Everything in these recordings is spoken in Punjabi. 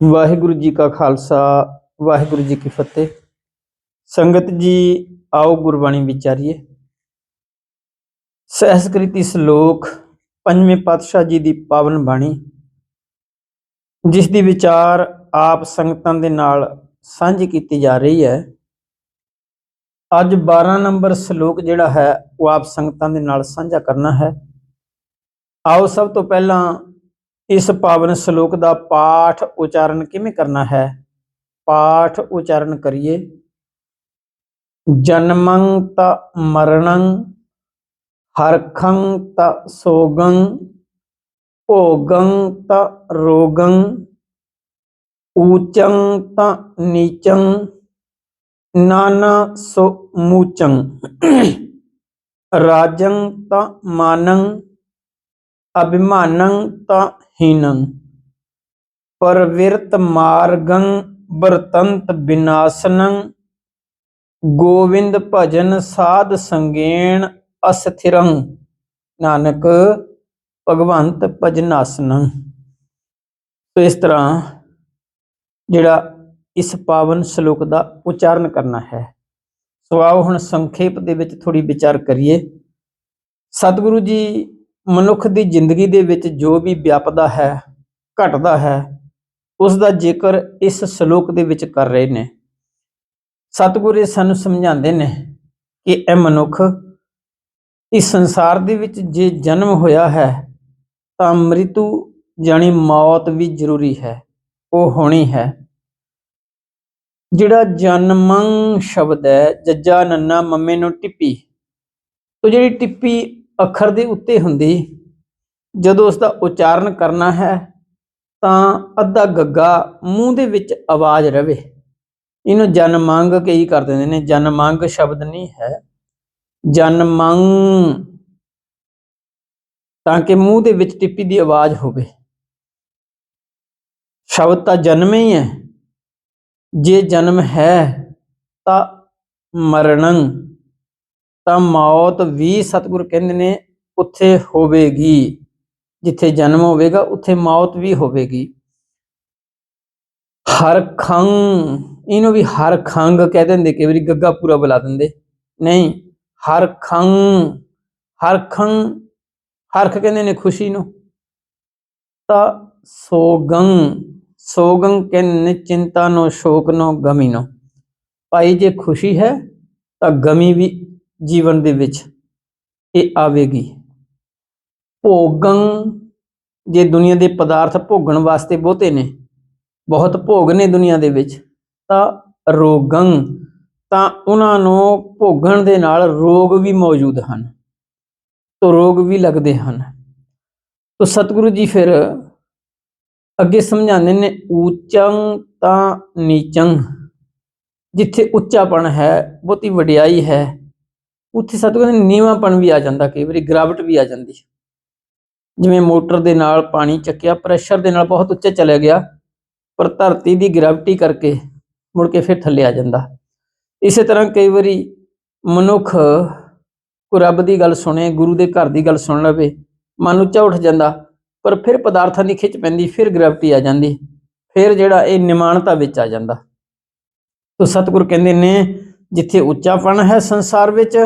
ਵਾਹਿਗੁਰੂ ਜੀ ਕਾ ਖਾਲਸਾ, ਵਾਹਿਗੁਰੂ ਜੀ ਕੀ ਫਤਿਹ। ਸੰਗਤ ਜੀ, ਆਓ ਗੁਰਬਾਣੀ ਵਿਚਾਰੀਏ। ਸਹਿਸਕ੍ਰਿਤੀ ਸ਼ਲੋਕ ਪੰਜਵੇਂ ਪਾਤਸ਼ਾਹ ਜੀ ਦੀ ਪਾਵਨ ਬਾਣੀ, ਜਿਸ ਦੀ ਵਿਚਾਰ ਆਪ ਸੰਗਤਾਂ ਦੇ ਨਾਲ ਸਾਂਝੀ ਕੀਤੀ ਜਾ ਰਹੀ ਹੈ। ਅੱਜ 12 ਨੰਬਰ ਸ਼ਲੋਕ ਜਿਹੜਾ ਹੈ, ਉਹ ਆਪ ਸੰਗਤਾਂ ਦੇ ਨਾਲ ਸਾਂਝਾ ਕਰਨਾ ਹੈ। ਆਓ ਸਭ ਤੋਂ ਪਹਿਲਾਂ ਇਸ ਪਾਵਨ ਸ਼ਲੋਕ ਦਾ ਪਾਠ ਉਚਾਰਨ ਕਿਵੇਂ ਕਰਨਾ ਹੈ? ਪਾਠ ਉਚਾਰਨ ਕਰੀਏ। ਜਨਮੰ ਤ ਮਰਣੰ ਹਰਖੰ ਤ ਸੋਗੰ, ਭੋਗੰ ਤ ਰੋਗੰ, ਊਚੰ ਤ ਨੀਚੰ, ਨਾਨਾ ਸੋ ਮੂਚੰ। ਰਾਜੰ ਤ ਮਾਨੰ ਅਭਿਮਾਨੰ ਤ ਹੀਨੰ ਪਰਵਿਰਤ ਮਾਰਗੰ ਵਰਤੰਤ ਬਿਨਾਸਨੰ। ਗੋਵਿੰਦ ਭਜਨ ਸਾਧ ਸੰਗੇਣ ਅਸਥਿਰੰ, ਨਾਨਕ ਭਗਵੰਤ ਭਜਨਾਸਨੰ। ਸੋ ਇਸ ਤਰ੍ਹਾਂ ਜਿਹੜਾ ਇਸ ਪਾਵਨ ਸ਼ਲੋਕ ਦਾ ਉਚਾਰਨ ਕਰਨਾ ਹੈ। ਸੋ ਆਓ ਹੁਣ ਸੰਖੇਪ ਦੇ ਵਿੱਚ ਥੋੜੀ ਵਿਚਾਰ ਕਰੀਏ। ਸਤਿਗੁਰੂ ਜੀ ਮਨੁੱਖ ਦੀ ਜ਼ਿੰਦਗੀ ਦੇ ਵਿੱਚ ਜੋ ਵੀ ਵਿਆਪਦਾ ਹੈ, ਘਟਦਾ ਹੈ ਉਸ ਦਾ ਜ਼ਿਕਰ ਇਸ ਸ਼ਲੋਕ ਦੇ ਵਿੱਚ ਕਰ ਰਹੇ ਨੇ। ਸਤਿਗੁਰੂ ਸਾਨੂੰ ਸਮਝਾਉਂਦੇ ਨੇ ਕਿ ਇਹ ਮਨੁੱਖ ਇਸ ਸੰਸਾਰ ਦੇ ਵਿੱਚ ਜੇ ਜਨਮ ਹੋਇਆ ਹੈ, ਤਾਂ ਮ੍ਰਿਤੂ ਜਾਨੀ ਮੌਤ ਵੀ ਜ਼ਰੂਰੀ ਹੈ, ਉਹ ਹੋਣੀ ਹੈ। ਜਿਹੜਾ ਜਨਮੰ ਸ਼ਬਦ ਹੈ, ਜੱਜਾ ਨੰਨਾ ਮੰਮੇ ਨੂੰ ਟਿੱਪੀ, ਤੋ ਜਿਹੜੀ ਟਿੱਪੀ ਅੱਖਰ ਦੇ ਉੱਤੇ ਹੁੰਦੀ ਜਦੋਂ ਉਸ ਦਾ ਉਚਾਰਨ ਕਰਨਾ ਹੈ, ਤਾਂ ਅੱਧਾ ਗੱਗਾ ਮੂੰਹ ਦੇ ਵਿੱਚ ਆਵਾਜ਼ ਰਵੇ। ਇਹਨੂੰ ਜਨਮੰਗ ਕਈ ਕਰ ਦਿੰਦੇ ਨੇ। ਜਨ ਸ਼ਬਦ ਨਹੀਂ ਹੈ। ਜਨ ਮੰਗ ਤਾਂ ਕਿ ਮੂੰਹ ਦੇ ਵਿੱਚ ਟਿੱਪੀ ਦੀ ਆਵਾਜ਼ ਹੋਵੇ। ਸ਼ਬਦ ਤਾਂ ਜਨਮ ਹੀ ਹੈ। ਜੇ ਜਨਮ ਹੈ, ਤਾਂ ਮਰਣੰ ਤਾਂ ਮੌਤ ਵੀ ਸਤਿਗੁਰ ਕਹਿੰਦੇ ਨੇ ਉੱਥੇ ਹੋਵੇਗੀ। ਜਿੱਥੇ ਜਨਮ ਹੋਵੇਗਾ, ਉੱਥੇ ਮੌਤ ਵੀ ਹੋਵੇਗੀ। ਹਰ ਖੰਗ ਇਹਨੂੰ ਵੀ ਹਰ ਖੰਗ ਕਹਿ ਦਿੰਦੇ, ਕਈ ਵਾਰੀ ਗੱਗਾ ਪੂਰਾ ਬੁਲਾ ਦਿੰਦੇ। ਨਹੀਂ, ਹਰ ਖੰਗ ਹਰ ਖੰਗ ਹਰਖ ਕਹਿੰਦੇ ਨੇ ਖੁਸ਼ੀ ਨੂੰ। ਤਾਂ ਸੋਗੰ ਸੋਗੰ ਕਹਿੰਦੇ ਨੇ ਚਿੰਤਾ ਨੂੰ, ਸ਼ੋਕ ਨੂੰ, ਗਮੀ ਨੂੰ। ਭਾਈ ਜੇ ਖੁਸ਼ੀ ਹੈ, ਤਾਂ ਗਮੀ ਵੀ ਜੀਵਨ ਦੇ ਵਿੱਚ ਇਹ ਆਵੇਗੀ। ਭੋਗੰ ਜੇ ਦੁਨੀਆ ਦੇ ਪਦਾਰਥ ਭੋਗਣ ਵਾਸਤੇ ਬਹੁਤੇ ਨੇ, ਬਹੁਤ ਭੋਗ ਨੇ ਦੁਨੀਆ ਦੇ ਵਿੱਚ, ਤਾਂ ਰੋਗੰ ਤਾਂ ਉਹਨਾਂ ਨੂੰ ਭੋਗਣ ਦੇ ਨਾਲ ਰੋਗ ਵੀ ਮੌਜੂਦ ਹਨ, ਤੋ ਰੋਗ ਵੀ ਲੱਗਦੇ ਹਨ। ਤੋ ਸਤਿਗੁਰੂ ਜੀ ਫਿਰ ਅੱਗੇ ਸਮਝਾਉਂਦੇ ਨੇ, ਊਚੰ ਤਾਂ ਨੀਚੰ, ਜਿੱਥੇ ਉੱਚਾਪਣ ਹੈ, ਬਹੁਤੀ ਵਡਿਆਈ ਹੈ ਉੱਥੇ ਸਤਿਗੁਰੂ ਨੇ ਨੀਵਾਂਪਣ ਵੀ ਆ ਜਾਂਦਾ, ਕਈ ਵਾਰੀ ਗਰਾਵਟ ਵੀ ਆ ਜਾਂਦੀ ਜਿਵੇਂ ਮੋਟਰ ਦੇ ਨਾਲ ਪਾਣੀ ਚੱਕਿਆ, ਪ੍ਰੈਸ਼ਰ ਦੇ ਨਾਲ ਬਹੁਤ ਉੱਚੇ ਚਲੇ ਗਿਆ, ਪਰ ਧਰਤੀ ਦੀ ਗ੍ਰੈਵਿਟੀ ਕਰਕੇ ਮੁੜ ਕੇ ਫਿਰ ਥੱਲੇ ਆ ਜਾਂਦਾ। ਇਸੇ ਤਰ੍ਹਾਂ ਕਈ ਵਾਰੀ ਮਨੁੱਖ ਕੋਈ ਰੱਬ ਦੀ ਗੱਲ ਸੁਣੇ, ਗੁਰੂ ਦੇ ਘਰ ਦੀ ਗੱਲ ਸੁਣ ਲਵੇ, ਮਨ ਉੱਚਾ ਉੱਠ ਜਾਂਦਾ, ਪਰ ਫਿਰ ਪਦਾਰਥਾਂ ਦੀ ਖਿੱਚ ਪੈਂਦੀ, ਫਿਰ ਗ੍ਰੈਵਿਟੀ ਆ ਜਾਂਦੀ, ਫਿਰ ਜਿਹੜਾ ਇਹ ਨਿਮਾਨਤਾ ਵਿੱਚ ਆ ਜਾਂਦਾ। ਤੋ ਸਤਿਗੁਰ ਕਹਿੰਦੇ ਨੇ ਜਿੱਥੇ ਉੱਚਾਪਣ ਹੈ ਸੰਸਾਰ ਵਿੱਚ,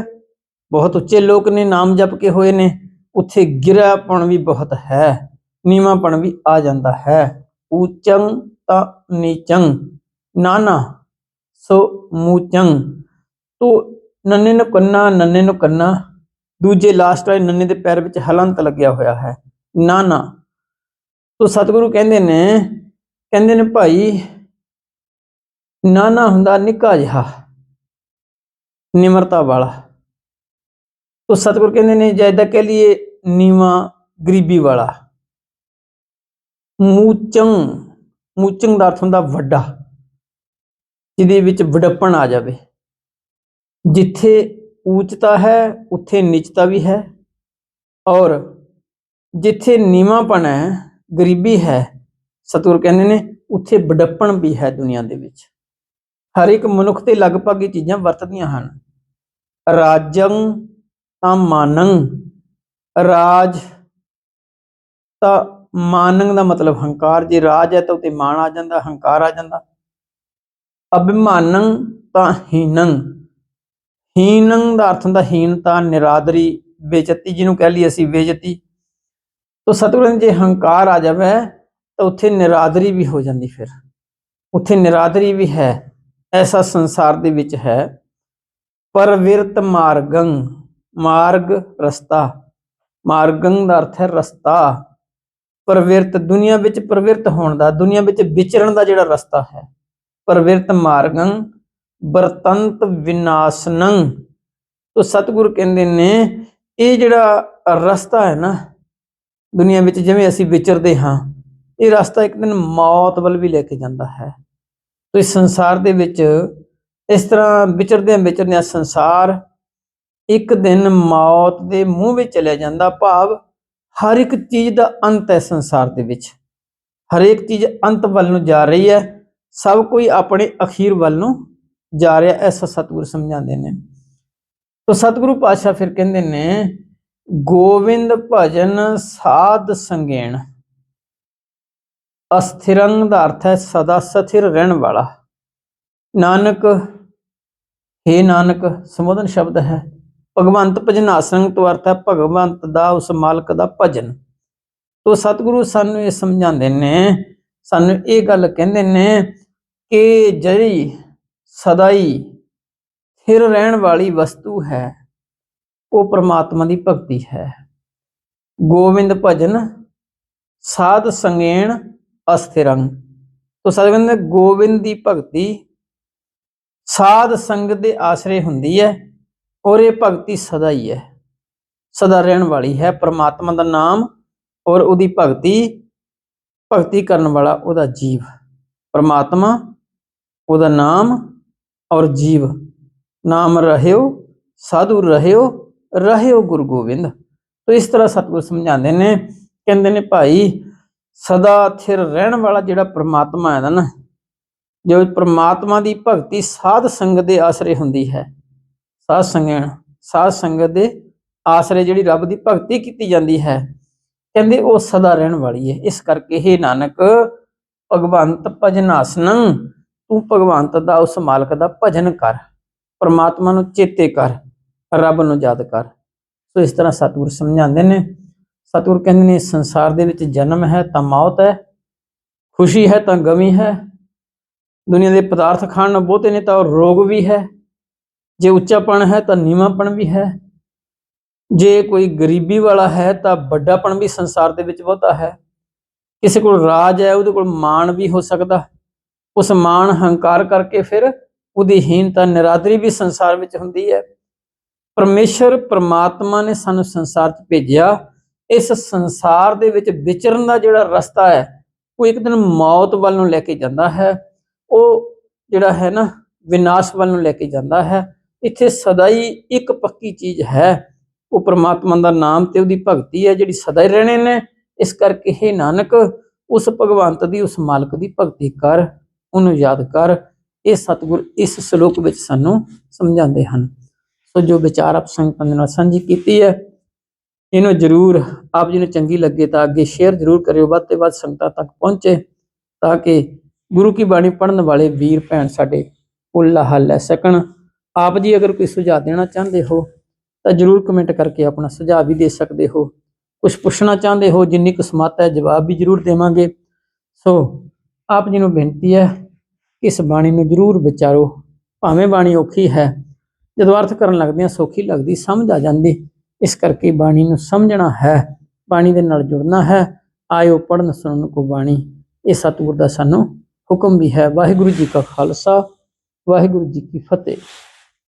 ਬਹੁਤ ਉੱਚੇ ਲੋਕ ਨੇ, ਨਾਮ ਜਪ ਕੇ ਹੋਏ ਨੇ, ਉੱਥੇ ਗਿਰਾਪਣ ਵੀ ਬਹੁਤ ਹੈ ਨੀਵਾਂਪਣ ਵੀ ਆ ਜਾਂਦਾ ਹੈ। ਊਚੰ ਤਾਂ ਨੀਚੰ, ਨਾਨਾ ਸੋ ਮੂਚੰ, ਤੋ ਨੰਨੇ ਨੂੰ ਕੰਨਾ, ਨੰਨੇ ਨੂੰ ਕੰਨਾ, ਦੂਜੇ ਲਾਸਟ ਵਾਲੇ ਨੰਨੇ ਦੇ ਪੈਰ ਵਿੱਚ ਹਲੰਤ ਲੱਗਿਆ ਹੋਇਆ ਹੈ, ਨਾਨਾ। ਤੋ ਸਤਿਗੁਰੂ ਕਹਿੰਦੇ ਨੇ ਕਹਿੰਦੇ ਨੇ ਭਾਈ, ਨਾਨਾ ਹੁੰਦਾ ਨਿੱਕਾ ਜਿਹਾ। ਨਿਮਰਤਾ ਵਾਲਾ। ਤੋ ਸਤਿਗੁਰ ਕਹਿੰਦੇ ਨੇ ਜੈਦਾ ਕਹਿ ਲਈਏ ਨੀਵਾ ਗਰੀਬੀ ਵਾਲਾ। ਮੂਚੰ ਮੂਚੰ ਦਾ ਅਰਥ ਹੁੰਦਾ ਵੱਡਾ, ਜਿਹਦੇ ਵਿੱਚ ਵਡੱਪਣ ਆ ਜਾਵੇ। ਜਿੱਥੇ ਉੱਚਤਾ ਹੈ, ਉੱਥੇ ਨੀਚਤਾ ਵੀ ਹੈ। ਔਰ ਜਿੱਥੇ ਨੀਵਾਂਪਣ ਹੈ, ਗਰੀਬੀ ਹੈ, ਸਤਿਗੁਰ ਕਹਿੰਦੇ ਨੇ, ਉੱਥੇ ਵਡੱਪਣ ਵੀ ਹੈ ਦੁਨੀਆ ਦੇ ਵਿੱਚ। ਹਰ ਇੱਕ ਮਨੁੱਖ ਤੇ ਲਗਭਗ ਇਹ ਚੀਜ਼ਾਂ ਵਰਤਦੀਆਂ ਹਨ। ਰਾਜੰ ਤਾਂ ਮਾਨੰ, ਰਾਜ ਤਾਂ ਮਾਨੰ ਦਾ ਮਤਲਬ ਹੰਕਾਰ, ਜੇ ਰਾਜ ਹੈ ਤਾਂ ਉਤੇ ਮਾਨ ਆ ਜਾਂਦਾ, ਹੰਕਾਰ ਆ ਜਾਂਦਾ। ਅਭਿਮਾਨੰ ਤਾਂ ਹੀਨੰ ਹੀਨੰ ਦਾ ਅਰਥ ਹੁੰਦਾ ਹੀਨਤਾ, ਨਿਰਾਦਰੀ, ਬੇਇੱਜ਼ਤੀ, ਜਿਹਨੂੰ ਕਹਿ ਲਈ ਅਸੀਂ ਬੇਇੱਜ਼ਤੀ। ਤੋ ਸਤਿਗੁਰੂ ਜੇ ਹੰਕਾਰ ਆ ਜਾਵੇ, ਤਾਂ ਉੱਥੇ ਨਿਰਾਦਰੀ ਵੀ ਹੋ ਜਾਂਦੀ ਫਿਰ। ਉੱਥੇ ਨਿਰਾਦਰੀ ਵੀ ਹੈ, ਐਸਾ ਸੰਸਾਰ ਦੇ ਵਿੱਚ ਹੈ। ਪਰਵਿਰਤ ਮਾਰਗੰ, ਮਾਰਗ ਰਸਤਾ। ਮਾਰਗੰ ਦਾ ਅਰਥ ਹੈ ਰਸਤਾ। ਪਰਵਿਰਤ ਦੁਨੀਆ ਵਿੱਚ ਪ੍ਰਵਿਰਤ ਹੋਣ ਦਾ, ਦੁਨੀਆ ਵਿੱਚ ਵਿਚਰਨ ਦਾ ਜਿਹੜਾ ਰਸਤਾ ਹੈ। ਪਰਵਿਰਤ ਮਾਰਗੰ ਬਰਤੰਤ ਵਿਨਾਸ਼ਨੰ। ਤੋ ਸਤਿਗੁਰ ਕਹਿੰਦੇ ਨੇ, ਇਹ ਜਿਹੜਾ ਰਸਤਾ ਹੈ ਨਾ, ਦੁਨੀਆ ਵਿੱਚ ਜਿਵੇਂ ਅਸੀਂ ਵਿਚਰਦੇ ਹਾਂ, ਇਹ ਰਸਤਾ ਇੱਕ ਦਿਨ ਮੌਤ ਵੱਲ ਵੀ ਲੈ ਕੇ ਜਾਂਦਾ ਹੈ। ਤੋ ਇਸ ਸੰਸਾਰ ਦੇ ਵਿੱਚ ਇਸ ਤਰ੍ਹਾਂ ਵਿਚਰਦਿਆਂ ਵਿਚਰਦਿਆਂ ਸੰਸਾਰ ਇੱਕ ਦਿਨ ਮੌਤ ਦੇ ਮੂੰਹ ਵਿੱਚ ਚਲਿਆ ਜਾਂਦਾ ਭਾਵ ਹਰ ਇੱਕ ਚੀਜ਼ ਦਾ ਅੰਤ ਹੈ ਸੰਸਾਰ ਦੇ ਵਿੱਚ। ਹਰੇਕ ਚੀਜ਼ ਅੰਤ ਵੱਲ ਨੂੰ ਜਾ ਰਹੀ ਹੈ। ਸਭ ਕੋਈ ਆਪਣੇ ਅਖੀਰ ਵੱਲ ਨੂੰ ਜਾ ਰਿਹਾ ਐਸਾ ਸਤਿਗੁਰ ਸਮਝਾਉਂਦੇ ਨੇ। ਤੋ ਸਤਿਗੁਰੂ ਪਾਤਸ਼ਾਹ ਫਿਰ ਕਹਿੰਦੇ ਨੇ, ਗੋਵਿੰਦ ਭਜਨ ਸਾਧ ਸੰਗੇਣ, ਅਸਥਿਰੰਗ ਦਾ ਅਰਥ ਹੈ ਸਦਾ ਸਥਿਰ ਰਹਿਣ ਵਾਲਾ। ਨਾਨਕ हे ਨਾਨਕ, ਸੰਬੋਧਨ ਸ਼ਬਦ ਹੈ, ਭਗਵੰਤ ਭਜਨਾਸਨ ਤੋਂ ਅਰਥ ਹੈ ਭਗਵੰਤ ਦਾ, ਉਸ ਮਾਲਕ ਦਾ ਭਜਨ। ਤੋ ਸਤਿਗੁਰੂ ਸਾਨੂੰ ਇਹ ਸਮਝਾਉਂਦੇ ਨੇ, ਸਾਨੂੰ ਇਹ ਗੱਲ ਕਹਿੰਦੇ ਨੇ ਕਿ ਜਿਹੜੀ ਸਦਾਈ ਸਥਿਰ ਰਹਿਣ ਵਾਲੀ ਵਸਤੂ ਹੈ, ਉਹ ਪ੍ਰਮਾਤਮਾ ਦੀ ਭਗਤੀ ਹੈ। ਗੋਬਿੰਦ ਭਜਨ ਸਾਧ ਸੰਗੇਣ ਅਸਥਿਰੰ। ਤੋ ਸਤਿਗੁਰੂ ਨੇ ਗੋਬਿੰਦ ਦੀ ਭਗਤੀ ਸਾਧ ਸੰਗਤ ਦੇ ਆਸਰੇ ਹੁੰਦੀ ਹੈ ਔਰ ਇਹ ਭਗਤੀ ਸਦਾ ਹੀ ਹੈ। ਸਦਾ ਰਹਿਣ ਵਾਲੀ ਹੈ। ਪ੍ਰਮਾਤਮਾ ਦਾ ਨਾਮ ਔਰ ਉਹਦੀ ਭਗਤੀ ਭਗਤੀ ਕਰਨ ਵਾਲਾ ਉਹਦਾ ਜੀਵ। ਪ੍ਰਮਾਤਮਾ, ਉਹਦਾ ਨਾਮ ਔਰ ਜੀਵ। ਨਾਮ ਰਹਿਓ, ਸਾਧੂ ਰਹਿਓ ਰਹਿਓ ਗੁਰੂ ਗੋਬਿੰਦ। ਤੋ ਇਸ ਤਰ੍ਹਾਂ ਸਤਿਗੁਰ ਸਮਝਾਉਂਦੇ ਨੇ, ਕਹਿੰਦੇ ਨੇ ਭਾਈ, ਸਦਾ ਥਿਰ ਰਹਿਣ ਵਾਲਾ ਜਿਹੜਾ ਪ੍ਰਮਾਤਮਾ ਹੈ ਨਾ ਜੋ ਪ੍ਰਮਾਤਮਾ ਦੀ ਭਗਤੀ ਸਾਧ ਸੰਗਤ ਦੇ ਆਸਰੇ ਹੁੰਦੀ ਹੈ। ਸਾਧ ਸੰਗਣ ਸਾਧ ਸੰਗਤ ਦੇ ਆਸਰੇ ਜਿਹੜੀ ਰੱਬ ਦੀ ਭਗਤੀ ਕੀਤੀ ਜਾਂਦੀ ਹੈ, ਕਹਿੰਦੇ ਉਹ ਸਦਾ ਰਹਿਣ ਵਾਲੀ ਹੈ। ਇਸ ਕਰਕੇ ਇਹ ਨਾਨਕ, ਭਗਵੰਤ ਭਜਨਾਸਨੰ, ਤੂੰ ਭਗਵੰਤ ਦਾ, ਉਸ ਮਾਲਕ ਦਾ ਭਜਨ ਕਰ। ਪਰਮਾਤਮਾ ਨੂੰ ਚੇਤੇ ਕਰ, ਰੱਬ ਨੂੰ ਯਾਦ ਕਰ। ਸੋ ਇਸ ਤਰ੍ਹਾਂ ਸਤਿਗੁਰ ਸਮਝਾਉਂਦੇ ਨੇ। ਸਤਿਗੁਰ ਕਹਿੰਦੇ ਨੇ, ਸੰਸਾਰ ਦੇ ਵਿੱਚ ਜਨਮ ਹੈ ਤਾਂ ਮੌਤ ਹੈ, ਖੁਸ਼ੀ ਹੈ ਤਾਂ ਗਮੀ ਹੈ ਦੁਨੀਆ ਦੇ ਪਦਾਰਥ ਖਾਣ ਨਾਲ ਬਹੁਤੇ ਨੇ ਤਾਂ ਰੋਗ ਵੀ ਹੈ। ਜੇ ਉੱਚਾਪਣ ਹੈ ਤਾਂ ਨੀਵਾਂਪਣ ਵੀ ਹੈ। ਜੇ ਕੋਈ ਗਰੀਬੀ ਵਾਲਾ ਹੈ ਤਾਂ ਵੱਡਾਪਣ ਵੀ ਸੰਸਾਰ ਦੇ ਵਿੱਚ ਬਹੁਤਾ ਹੈ। ਕਿਸੇ ਕੋਲ ਰਾਜ ਹੈ, ਉਹਦੇ ਕੋਲ ਮਾਣ ਵੀ ਹੋ ਸਕਦਾ। ਉਸ ਮਾਣ ਹੰਕਾਰ ਕਰਕੇ ਫਿਰ ਉਹਦੀ ਹੀਨਤਾ ਨਿਰਾਦਰੀ ਵੀ ਸੰਸਾਰ ਵਿੱਚ ਹੁੰਦੀ ਹੈ। ਪਰਮੇਸ਼ਰ ਪ੍ਰਮਾਤਮਾ ਨੇ ਸਾਨੂੰ ਸੰਸਾਰ 'ਚ ਭੇਜਿਆ। ਇਸ ਸੰਸਾਰ ਦੇ ਵਿੱਚ ਵਿਚਰਨ ਦਾ ਜਿਹੜਾ ਰਸਤਾ ਹੈ, ਉਹ ਇੱਕ ਦਿਨ ਮੌਤ ਵੱਲ ਨੂੰ ਲੈ ਕੇ ਜਾਂਦਾ ਹੈ। ਉਹ ਜਿਹੜਾ ਹੈ ਨਾ ਵਿਨਾਸ਼ ਵੱਲ ਨੂੰ ਲੈ ਕੇ ਜਾਂਦਾ ਹੈ। ਇੱਥੇ ਸਦਾ ਹੀ ਇੱਕ ਪੱਕੀ ਚੀਜ਼ ਹੈ। ਉਹ ਪ੍ਰਮਾਤਮਾ ਦਾ ਨਾਮ ਤੇ ਉਹਦੀ ਭਗਤੀ ਹੈ ਜਿਹੜੀ ਸਦਾ ਹੀ ਰਹਿਣੇ ਨੇ। ਇਸ ਕਰਕੇ ਇਹ ਨਾਨਕ, ਉਸ ਭਗਵੰਤ ਦੀ, ਉਸ ਮਾਲਕ ਦੀ ਭਗਤੀ ਕਰ, ਉਹਨੂੰ ਯਾਦ ਕਰ। ਇਹ ਸਤਿਗੁਰ ਇਸ ਸ਼ਲੋਕ ਵਿੱਚ ਸਾਨੂੰ ਸਮਝਾਉਂਦੇ ਹਨ। ਸੋ ਜੋ ਵਿਚਾਰ ਆਪ ਸੰਗਤਾਂ ਦੇ ਨਾਲ ਸਾਂਝੀ ਕੀਤੀ ਹੈ, ਇਹਨੂੰ ਜਰੂਰ ਆਪ ਜੀ ਨੂੰ ਚੰਗੀ ਲੱਗੇ ਤਾਂ ਅੱਗੇ ਸ਼ੇਅਰ ਜਰੂਰ ਕਰਿਓ। ਵੱਧ ਤੇ ਵੱਧ ਸੰਗਤਾਂ ਤੱਕ ਪਹੁੰਚੇ ਤਾਂ ਕਿ ਗੁਰੂ ਕੀ ਬਾਣੀ ਪੜਨ ਵਾਲੇ ਵੀਰ ਭੈਣ ਸਾਡੇ ਉੱਲਾ ਹੱਲ ਲੈ ਸਕਣ। ਆਪ ਜੀ ਅਗਰ ਕੋਈ ਸੁਝਾਅ ਦੇਣਾ ਚਾਹੁੰਦੇ ਹੋ, ਤਾਂ ਜਰੂਰ ਕਮੈਂਟ ਕਰਕੇ ਆਪਣਾ ਸੁਝਾਅ ਵੀ ਦੇ ਸਕਦੇ ਹੋ। ਕੁਝ ਪੁੱਛਣਾ ਚਾਹੁੰਦੇ ਹੋ, ਜਿੰਨੀ ਕੁ ਸਮੱਤ ਹੈ, ਜਵਾਬ ਵੀ ਜਰੂਰ ਦੇਵਾਂਗੇ। ਸੋ, ਆਪ ਜੀ ਨੂੰ ਬੇਨਤੀ ਹੈ, ਇਸ ਬਾਣੀ ਨੂੰ ਜਰੂਰ ਵਿਚਾਰੋ। ਭਾਵੇਂ ਬਾਣੀ ਔਖੀ ਹੈ, ਜਦੋਂ ਅਰਥ ਕਰਨ ਲੱਗਦੇ ਆ ਸੌਖੀ ਲੱਗਦੀ, ਸਮਝ ਆ ਜਾਂਦੀ। ਇਸ ਕਰਕੇ ਬਾਣੀ ਨੂੰ ਸਮਝਣਾ ਹੈ, ਬਾਣੀ ਦੇ ਨਾਲ ਜੁੜਨਾ ਹੈ। ਆਇਓ ਪੜਨ ਸੁਣਨ ਕੋ ਬਾਣੀ। ਇਹ ਸਤਿਗੁਰ ਦਾ ਸਾਨੂੰ ਹੁਕਮ ਵੀ ਹੈ। ਵਾਹਿਗੁਰੂ ਜੀ ਕਾ ਖਾਲਸਾ ਵਾਹਿਗੁਰੂ ਜੀ ਕੀ ਫਤਿਹ।